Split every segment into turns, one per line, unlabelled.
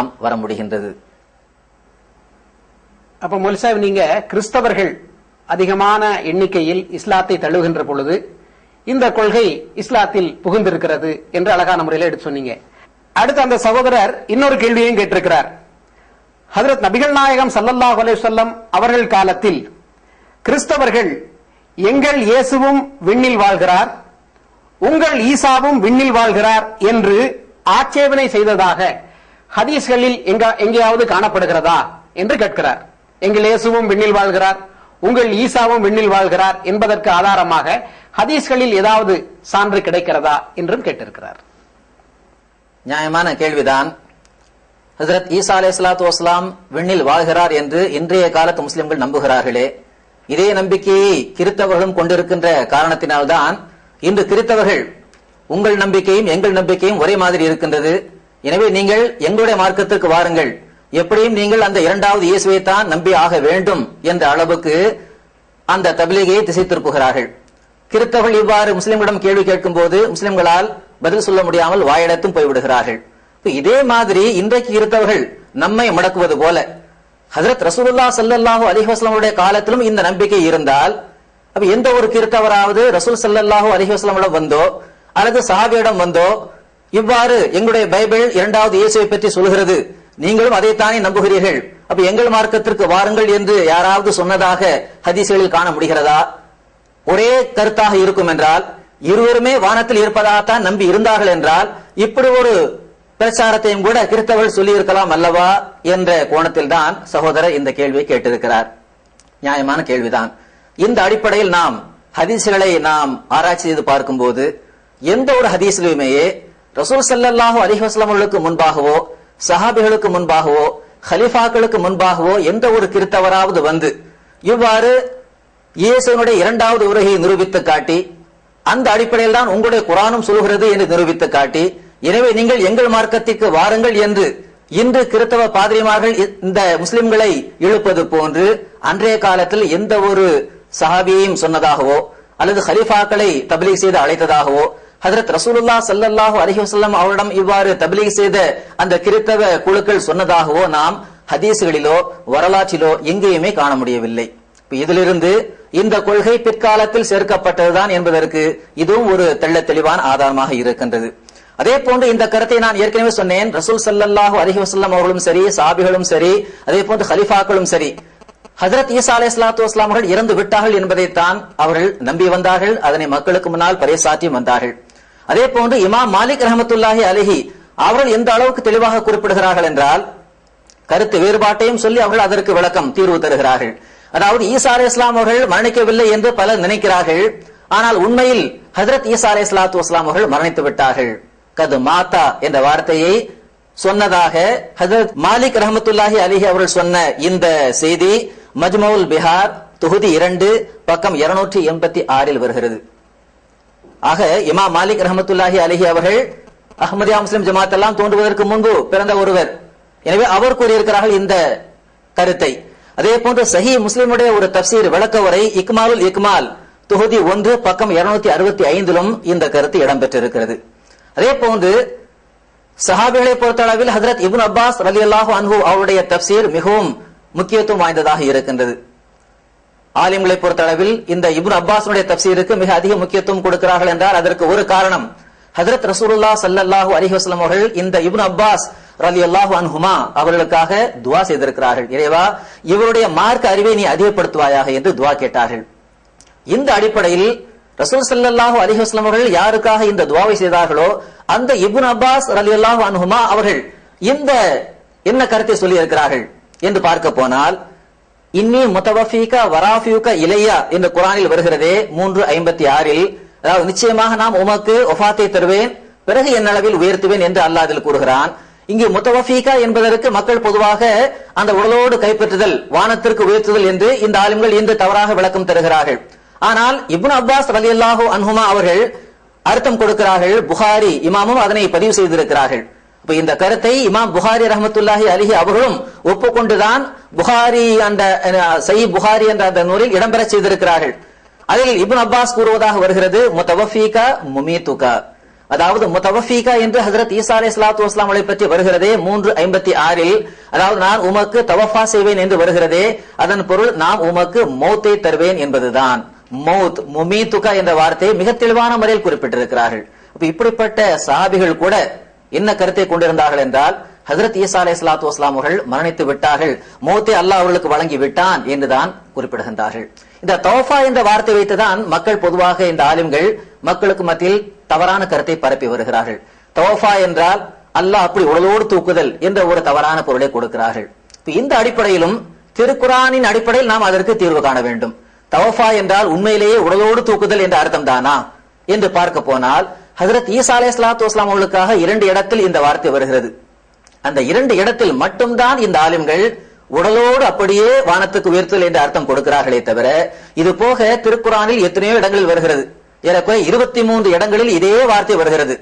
நாம் வர முடிகின்றது.
அப்ப மொலிசாஹிப் நீங்க கிறிஸ்தவர்கள் அதிகமான எண்ணிக்கையில் இஸ்லாத்தை தழுவுகின்ற பொழுது இந்த கொள்கை இஸ்லாத்தில் புகுந்திருக்கிறது என்று அழகான முறையில் எடுத்து சொன்னீங்க. அடுத்து அந்த சகோதரர் இன்னொரு கேள்வியையும் கேட்டிருக்கிறார். ஹதரத் நபிகள் நாயகம் ஸல்லல்லாஹு அலேசல்லம் அவர்கள் காலத்தில் கிறிஸ்தவர்கள் எங்கள் இயேசுவும் விண்ணில் வாழ்கிறார் உங்கள் ஈசாவும் விண்ணில் வாழ்கிறார் என்று ஆட்சேபனை செய்ததாக ஹதீஸ்களில் எங்க எங்கேயாவது காணப்படுகிறதா என்று கேட்கிறார். எங்கள் இயேசுவும் விண்ணில் வாழ்கிறார் உங்கள் ஈசாவும் விண்ணில் வாழ்கிறார் என்பதற்கு ஆதாரமாக ஹதீஸ்களில் ஏதாவது சான்று கிடைக்கிறதா என்றும் கேட்டிருக்கிறார்.
நியாயமான கேள்விதான். ஹசரத் ஈசா அலே சலாத்து வஸ்லாம் விண்ணில் வாழ்கிறார் என்று இன்றைய காலத்து முஸ்லிம்கள் நம்புகிறார்களே. இதே நம்பிக்கையை கிறித்தவர்களும் கொண்டிருக்கின்ற காரணத்தினால்தான் இன்று கிறித்தவர்கள் உங்கள் நம்பிக்கையும் எங்கள் நம்பிக்கையும் ஒரே மாதிரி இருக்கின்றது. எனவே நீங்கள் எங்களுடைய மார்க்கத்திற்கு வாருங்கள். எப்படியும் நீங்கள் அந்த இரண்டாவது இயேசுவை தான் நம்பி ஆக வேண்டும் என்ற அளவுக்கு அந்த தபிலிகையை திசை திருப்புகிறார்கள் கிறித்தவர்கள் இவ்வாறு முஸ்லிம்களிடம் கேள்வி கேட்கும் போது முஸ்லிம்களால் பதில் சொல்ல முடியாமல் வாயிடத்தும் போய்விடுகிறார்கள். இதே மாதிரி இன்றைக்கு இருந்தவர்கள் நம்மை முடக்குவது போல ஹசரத் ரசூலுல்லா சல்லாஹூ அலைஹி காலத்திலும் இந்த நம்பிக்கை இருந்தால் அப்ப எந்த ஒரு கிறித்தவராவது ரசூல் சல்லாஹூ அலைஹி வந்தோ அல்லது சஹாபியிடம் வந்தோ இவ்வாறு எங்களுடைய பைபிள் இரண்டாவது இயேசுவை பற்றி சொல்கிறது நீங்களும் அதைத்தானே நம்புகிறீர்கள். அப்ப எங்கள் மார்க்கத்திற்கு வாருங்கள் என்று யாராவது சொன்னதாக ஹதீசுகளில் காண முடிகிறதா? ஒரே கருத்தாக இருக்கும் என்றால் இருவருமே வானத்தில் இருப்பதாகத்தான் நம்பி இருந்தார்கள் என்றால் இப்படி ஒரு பிரச்சாரத்தையும் கூட கிறிஸ்தவர்கள் சொல்லியிருக்கலாம் அல்லவா? என்ற கோணத்தில் தான் சகோதரர் இந்த கேள்வியை கேட்டிருக்கிறார். நியாயமான கேள்விதான். இந்த அடிப்படையில் நாம் ஹதீசுகளை நாம் ஆராய்ச்சி செய்து பார்க்கும்போது எந்த ஒரு ஹதீஸ்லையுமே ரசூல் ஸல்லல்லாஹு அலைஹி முன்பாகவோ சஹாபிகளுக்கு முன்பாகவோ ஹலிஃபாக்களுக்கு முன்பாகவோ எந்த ஒரு கிறித்தவராவது வந்து இவ்வாறு இயேசுனுடைய இரண்டாவது உரையை நிரூபித்து காட்டி அந்த அடிப்படையில் தான் உங்களுடைய குரானும் சொல்கிறது என்று நிரூபித்து காட்டி எனவே நீங்கள் எங்கள் மார்க்கத்திற்கு வாருங்கள் என்று இன்று கிறித்தவ பாதிரிமார்கள் இந்த முஸ்லிம்களை இழுப்பது போன்று அன்றைய காலத்தில் எந்த ஒரு சஹாபியையும் சொன்னதாகவோ அல்லது ஹலிஃபாக்களை தபிலீக் செய்து அழைத்ததாகவோ ஹதரத் ரசூலுல்லா சல்லல்லாஹு அலைஹி வஸல்லம் அவரிடம் இவ்வாறு தபிலீக் செய்த அந்த கிறித்தவ குழுக்கள் சொன்னதாகவோ நாம் ஹதீசுகளிலோ வரலாற்றிலோ எங்கேயுமே காண முடியவில்லை. இதிலிருந்து இந்த கொள்கை பிற்காலத்தில் சேர்க்கப்பட்டதுதான் என்பதற்கு இதுவும் ஒரு தெள்ள தெளிவான ஆதாரமாக இருக்கின்றது. அதே போன்று இந்த கருத்தை நான் ஏற்கனவே சொன்னேன். ரசூல் சல்லல்லாஹு அலைஹி அவர்களும் சரி சாபிகளும் சரி அதே போன்று ஹலிஃபாக்களும் சரி. ஹசரத் ஈசா அலை சலாத்து இஸ்லாமர்கள் இறந்து விட்டார்கள் என்பதைத்தான் அவர்கள் நம்பி வந்தார்கள். அதனை மக்களுக்கு முன்னால் பறைசாற்றி வந்தார்கள். அதே போன்று இமாம் மாலிக் ரஹமத்துல்லாஹி அலஹி அவர்கள் எந்த அளவுக்கு தெளிவாக குறிப்பிடுகிறார்கள் என்றால் கருத்து வேறுபாட்டையும் சொல்லி அவர்கள் அதற்கு விளக்கம் தீர்வு தருகிறார்கள். அதாவது ஈசா அலை இஸ்லாம் அவர்கள் மரணிக்கவில்லை என்று பலர் நினைக்கிறார்கள். ஆனால் உண்மையில் ஹதரத் ஈசா அலை இஸ்லாத்து வஸ்லாம் அவர்கள் மரணித்து விட்டார்கள். கது மாதா என்ற வார்த்தையை சொன்னதாக ஹதரத் மாலிக் ரஹமத்துல்லாஹி அலிஹி அவர்கள் சொன்ன இந்த செய்தி மஜ்மவுல் பிஹார் தொகுதி இரண்டு பக்கம் இருநூற்றி எண்பத்தி ஆறில் வருகிறது. ஆக இமா மாலிக் ரஹமத்துல்லாஹி அலஹி அவர்கள் அஹ்மதியா முஸ்லிம் ஜமாத் எல்லாம் தோன்றுவதற்கு முன்பு பிறந்த ஒருவர். எனவே அவர் கூறியிருக்கிறார்கள் இந்த கருத்தை. அதே போன்று சஹி முஸ்லிமுடைய ஒரு தப்சீர் விளக்கவரை இக்மாலுல் இக்மால் தொகுதி ஒன்று பக்கம் இருநூத்தி அறுபத்தி ஐந்திலும் இந்த கருத்து இடம்பெற்றிருக்கிறது. அதே போன்று சஹாபிகளை பொறுத்தளவில் ஹசரத் இபுன் அப்பாஸ் அலி அல்லாஹு அன்ஹு அவருடைய தப்சீர் மிகவும் முக்கியத்துவம் வாய்ந்ததாக இருக்கின்றது. ஆலிம்களை பொறுத்தளவில் இந்த இப்னு அப்பாஸுடைய தப்சீருக்கு மிக அதிக முக்கியத்துவம் கொடுக்கிறார்கள் என்றால் அதற்கு ஒரு காரணம். ஹஜரத் ரசூலுல்லா சல்லாஹூ அலிஹஸ்லம் அவர்கள் இந்த இப்னு அப்பாஸ் ரலி அல்லாஹு அன்ஹுமா அவர்களுக்காக துவா செய்திருக்கிறார்கள். இறைவா இவருடைய மார்க்க அறிவை நீ அதிகப்படுத்துவாயாக என்று துவா கேட்டார்கள். இந்த அடிப்படையில் ரசூல் ஸல்லல்லாஹு அலிஹஸ்லம் அவர்கள் யாருக்காக இந்த துவாவை செய்தார்களோ அந்த இபுன் அப்பாஸ் ரலி அல்லாஹு அன்ஹுமா அவர்கள் இந்த என்ன கருத்தை சொல்லி இருக்கிறார்கள் என்று பார்க்க போனால் இன்னி முத்தவஃபீகா வராஃபியூகா இலையா என்ற குரானில் வருகிறதே மூன்று ஐம்பத்தி ஆறில். அதாவது நிச்சயமாக நாம் உமக்கு ஒஃபாத்தை தருவேன் பிறகு என்னளவில் உயர்த்துவேன் என்று அல்லாஹ் அதில் கூறுகிறான். இங்கு முத்தவஃபீகா என்பதற்கு மக்கள் பொதுவாக அந்த உடலோடு கைப்பற்றுதல் வானத்திற்கு உயர்த்துதல் என்று இந்த ஆளுங்கள் இன்று தவறாக விளக்கம் தருகிறார்கள். ஆனால் இப்னு அப்பாஸ் ரலியல்லாஹு அன்ஹுமா அவர்கள் அர்த்தம் கொடுக்கிறார்கள் புகாரி இமாமும் அதனை பதிவு செய்திருக்கிறார்கள். இப்ப இந்த கருத்தை இமாம் புகாரி ரஹமத்துல்லாஹி அலிஹி அவர்களும் ஒப்புக்கொண்டுதான் புகாரி அந்த சயி புகாரி என்ற அந்த நூலில் இடம்பெற செய்திருக்கிறார்கள். அதில் இபுன் அப்பாஸ் கூறுவதாக வருகிறது முத்தவஃபீகா முமீதுகா அதாவது முத்தவஃபீகா என்று ஹசரத் ஈசா அலை சலாத்து வஸ்லாமலை பற்றி வருகிறதே மூன்று ஐம்பத்தி ஆறில். அதாவது நான் உமக்கு தவஃபா செய்வேன் என்று வருகிறதே அதன் பொருள் நாம் உமக்கு மௌத்தை தருவேன் என்பதுதான். மௌத் முமீதுகா என்ற வார்த்தையை மிக தெளிவான முறையில் குறிப்பிட்டிருக்கிறார்கள். இப்படிப்பட்ட சாபிகள் கூட என்ன கருத்தை கொண்டிருந்தார்கள் என்றால் ஹசரத் ஈசா அலை சலாத்து வஸ்லாம் அவர்கள் மரணித்து விட்டார்கள். மௌத்தை அல்லாஹ் அவர்களுக்கு வழங்கி விட்டான் என்றுதான் குறிப்பிடுகின்றார்கள். இந்த தௌஃபா என்ற வார்த்தை வைத்துதான் மக்கள் பொதுவாக இந்த ஆலிம்கள் மக்களுக்கு மத்தியில் தவறான கருத்தை பரப்பி வருகிறார்கள். தௌஃபா என்றால் அல்லாஹ் அப்படி உடலோடு தூக்குதல் என்ற ஒரு தவறான பொருளை கொடுக்கிறார்கள். இந்த அடிப்படையிலும் திருக்குரானின் அடிப்படையில் நாம் அதற்கு தீர்வு காண வேண்டும். தவஃபா என்றால் உண்மையிலேயே உடலோடு தூக்குதல் என்ற அர்த்தம் தானா? என்று பார்க்க போனால் ஹசரத் ஈசா அலே சலாத்து வஸ்லாம் அவர்களுக்காக இரண்டு இடத்தில் இந்த வார்த்தை வருகிறது. அந்த இரண்டு இடத்தில் மட்டும்தான் இந்த ஆலிம்கள் உடலோடு அப்படியே வானத்துக்கு உயர்த்தல் என்று அர்த்தம் கொடுக்கிறார்களே தவிர இது போக திருக்குறானில் எத்தனையோ இடங்களில் வருகிறது. ஏறக்குறைய இருபத்தி மூன்று இடங்களில் இதே வார்த்தை வருகிறது.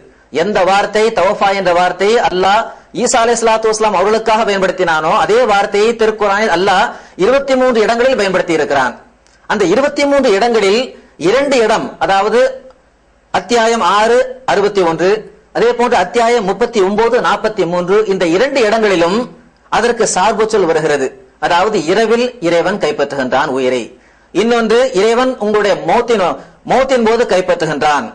எந்த வார்த்தை தவஃபா என்ற வார்த்தை அல்லாஹ் ஈசா அலை சலாத்து வஸ்லாம் அவர்களுக்காக பயன்படுத்தினானோ அதே வார்த்தையை திருக்குறானில் அல்லாஹ் இருபத்தி மூன்று இடங்களில் பயன்படுத்தி இருக்கிறான் அந்த இருபத்தி மூன்று இடங்களில் இரண்டு இடம் அதாவது அத்தியாயம் ஆறு அறுபத்தி ஒன்று. அதே போன்று அத்தியாயம் முப்பத்தி ஒன்பது நாற்பத்தி மூன்று. இந்த இரண்டு இடங்களிலும் அதற்கு சார்பு சொல் வருகிறது. அதாவது இரவில் இறைவன் கைப்பற்றுகின்றான் உயிரை. இன்னொன்று இறைவன் உங்களுடைய மௌத்தின் மௌத்தின் போது கைப்பற்றுகின்றான்.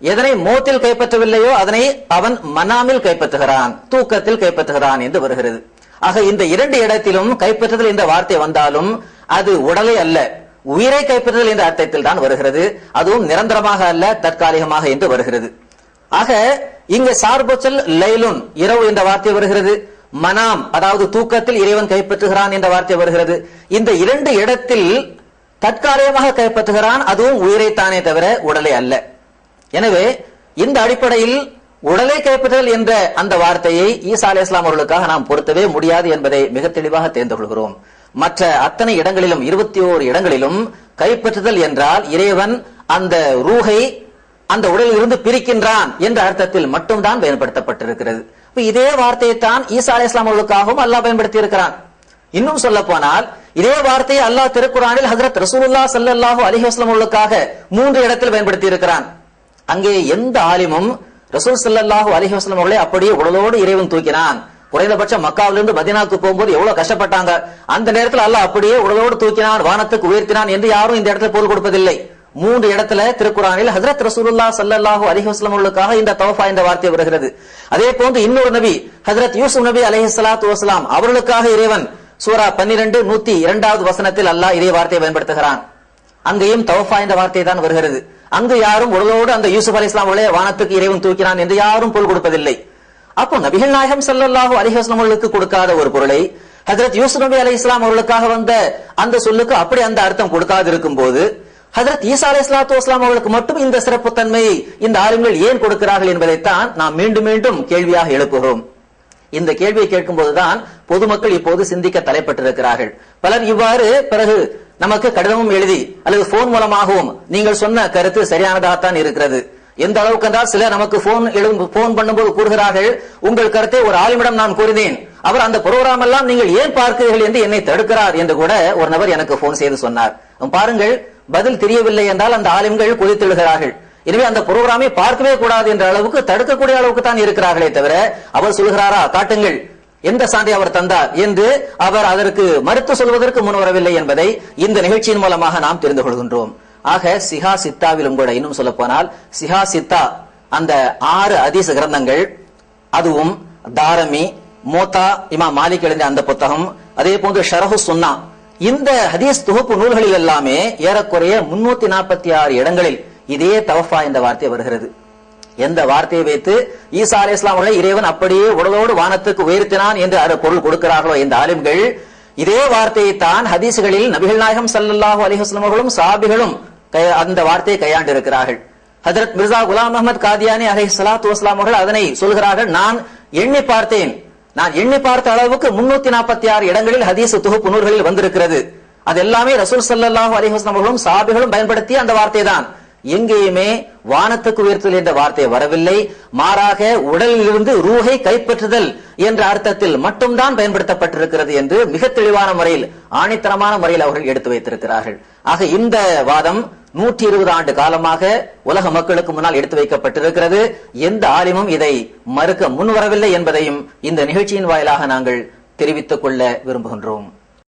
எதனை மோத்தில் கைப்பற்றவில்லையோ அதனை அவன் மனாமில் கைப்பற்றுகிறான். தூக்கத்தில் கைப்பற்றுகிறான் என்று வருகிறது. ஆக இந்த இரண்டு இடத்திலும் கைப்பற்றுதல் என்ற வார்த்தை வந்தாலும் அது உடலை அல்ல. உயிரை கைப்பற்றுதல் என்ற அர்த்தத்தில் தான் வருகிறது. அதுவும் நிரந்தரமாக அல்ல தற்காலிகமாக என்று வருகிறது. ஆக இங்கு சார்பொச்சல் லைலுன் இரவு என்ற வார்த்தை வருகிறது. மனாம் அதாவது தூக்கத்தில் இறைவன் கைப்பற்றுகிறான் என்ற வார்த்தை வருகிறது. இந்த இரண்டு இடத்தில் தற்காலிகமாக கைப்பற்றுகிறான் அதுவும் உயிரைத்தானே தவிர உடலை அல்ல. எனவே இந்த அடிப்படையில் உடலை கைப்பற்றுதல் என்ற அந்த வார்த்தையை ஈசா அலி இஸ்லாம் அவர்களுக்காக நாம் பொருத்தவே முடியாது என்பதை மிக தெளிவாக தெரிந்து கொள்கிறோம். மற்ற அத்தனை இடங்களிலும் இருபத்தி ஓரு இடங்களிலும் கைப்பற்றுதல் என்றால் இறைவன் அந்த ரூகை அந்த உடலில் இருந்து பிரிக்கின்றான் என்ற அர்த்தத்தில் மட்டும்தான் பயன்படுத்தப்பட்டிருக்கிறது. இதே வார்த்தையை தான் ஈசா அலி இஸ்லாம் அவர்களுக்காகவும் அல்லாஹ் பயன்படுத்தி இருக்கிறான் இன்னும் சொல்ல போனால் இதே வார்த்தையை அல்லாஹ் திருக்குறானில் ஹசரத் ரசூலுல்லா சல்லாஹூ அலைஹி அவர்களுக்காக மூன்று இடத்தில் பயன்படுத்தி இருக்கிறான் அங்கே எந்த ஆலிமும் ரசூல் சல்லாஹூ அலைஹி அவர்களை அப்படியே உடலோடு இறைவன் தூக்கினான். குறைந்தபட்சம் மக்காவிலிருந்து மதீனாவுக்கு போகும்போது எவ்வளவு கஷ்டப்பட்டாங்க? அந்த நேரத்தில் அல்லாஹ் அப்படியே உடலோடு தூக்கினான் வானத்துக்கு உயர்த்தினான் என்று யாரும் இந்த இடத்துல பொருள் கொடுப்பதில்லை. மூன்று இடத்துல திருக்குறானில் ஹசரத் ரசூலுல்லா சல்லாஹு அலைஹி வஸல்லம் அவர்களுக்காக இந்த தௌஃபா என்ற வார்த்தை வருகிறது. அதே போன்று இன்னொரு நபி ஹசரத் யூசுப் நபி அலைஹி ஸலாத்து அவர்களுக்காக இறைவன் சூரா 12 நூத்தி இரண்டாவது வசனத்தில் அல்லாஹ் இதே வார்த்தையை பயன்படுத்துகிறான். அங்கேயும் தௌஃபா என்ற வார்த்தை தான் வருகிறது. அங்கு யாரும் உடலோடு அந்த யூசுப் அலி இஸ்லாம் வானத்துக்கு இறைவன் தூக்கினான் என்று யாரும் பொருள் கொடுப்பதில்லை. அப்போ நபிகள் நாயகம் ஸல்லல்லாஹு அலிஹஸ்லம் அவர்களுக்கு கொடுக்காத ஒரு பொருளை ஹசரத் யூசுப் நபி அலி இஸ்லாம் அவர்களுக்காக வந்த அந்த சொல்லுக்கு அப்படி அந்த அர்த்தம் கொடுக்காது இருக்கும் போது ஹசரத் ஈசா அலி இஸ்லாத்து இஸ்லாம் அவர்களுக்கு மட்டும் இந்த சிறப்புத்தன்மையை இந்த ஆளுங்கள் ஏன் கொடுக்கிறார்கள் என்பதைத்தான் நாம் மீண்டும் மீண்டும் கேள்வியாக எழுப்புகிறோம். இந்த கேள்வியை கேட்கும் போதுதான் பொதுமக்கள் இப்போது சிந்திக்க தலைப்பட்டிருக்கிறார்கள். பலர் இவ்வாறு பிறகு நமக்கு கடிதமும் எழுதி அல்லது போன் மூலமாகவும் நீங்கள் சொன்ன கருத்து சரியானதாகத்தான் இருக்கிறது. எந்த அளவுக்கு என்றால் சிலர் நமக்கு போன் எழும் போன் பண்ணும்போது கூறுகிறார்கள் உங்கள் கருத்தை ஒரு ஆளுமிடம் நான் கூறினேன் அவர் அந்த புரோகிராம் எல்லாம் நீங்கள் ஏன் பார்க்கிறீர்கள் என்று என்னை தடுக்கிறார் என்று கூட ஒரு நபர் எனக்கு போன் செய்து சொன்னார். பாருங்கள் பதில் தெரியவில்லை என்றால் அந்த ஆலிம்கள் கொதித்தெழுகிறார்கள். எனவே அந்த புரோகிராமை பார்க்கவே கூடாது என்ற அளவுக்கு தடுக்கக்கூடிய அளவுக்கு தான் இருக்கிறார்களே தவிர அவர் சொல்கிறாரா காட்டுங்கள் எந்த சான்றை அவர் தந்தார்? என்று அவர் அதற்கு மறுத்து சொல்வதற்கு முன் வரவில்லை என்பதை இந்த நிகழ்ச்சியின் மூலமாக நாம் தெரிந்து கொள்கின்றோம். ஆக சிஹா சித்தாவிலும் கூட இன்னும் சொல்ல போனால் சிஹா சித்தா அந்த ஆறு அதீச கிரந்தங்கள் அதுவும் தாரமி மோத்தா இமா மாலிக் எழுந்த அந்த புத்தகம் அதே போன்று ஷரஹு சுன்னா. இந்த ஹதீஸ் தொகுப்பு நூல்களில் எல்லாமே ஏறக்குறைய முன்னூத்தி நாற்பத்தி ஆறு இடங்களில் இதே தவஃபா என்ற வார்த்தை வருகிறது. எந்த வார்த்தையை வைத்து ஈசா அலி இஸ்லாம் அவர்களை இறைவன் அப்படியே உடலோடு வானத்துக்கு உயர்த்தினான் என்று அது பொருள் கொடுக்கிறார்களோ இந்த ஆலிம்கள் இதே வார்த்தையை தான் ஹதீசுகளில் நபிகள் நாயகம் சல்லாஹூ அலிஹஸ்லாம் அவர்களும் சாபிகளும் அந்த வார்த்தையை கையாண்டு இருக்கிறார்கள் ஹதரத் மிர்சா குலாம் அஹமத் காதியானி அலை ஸலாத்து வஸ்லாம் அவர்கள் அதனை சொல்கிறார்கள் நான் எண்ணி பார்த்தேன். நான் எண்ணி பார்த்த அளவுக்கு முன்னூத்தி நாற்பத்தி ஆறு இடங்களில் ஹதீஸ் தொகுப்பு நூல்களில் வந்திருக்கிறது. அது எல்லாமே ரசூல் ஸல்லல்லாஹு அலிஹஸ்லாம் அவர்களும் சாபிகளும் பயன்படுத்திய அந்த வார்த்தை தான். எங்கேயுமே வானத்துக்கு உயர்த்தல் என்ற வார்த்தை வரவில்லை. மாறாக உடலில் இருந்து ரூஹை கைப்பற்றுதல் என்ற அர்த்தத்தில் மட்டும்தான் பயன்படுத்தப்பட்டிருக்கிறது என்று மிக தெளிவான முறையில் ஆணித்தரமான முறையில் அவர்கள் எடுத்து வைத்திருக்கிறார்கள். ஆக இந்த வாதம் நூற்றி இருபது ஆண்டு காலமாக உலக மக்களுக்கு முன்னால் எடுத்து வைக்கப்பட்டிருக்கிறது. எந்த ஆலிமும் இதை மறுக்க முன்வரவில்லை என்பதையும் இந்த நிகழ்ச்சியின் வாயிலாக நாங்கள் தெரிவித்துக் கொள்ள விரும்புகின்றோம்.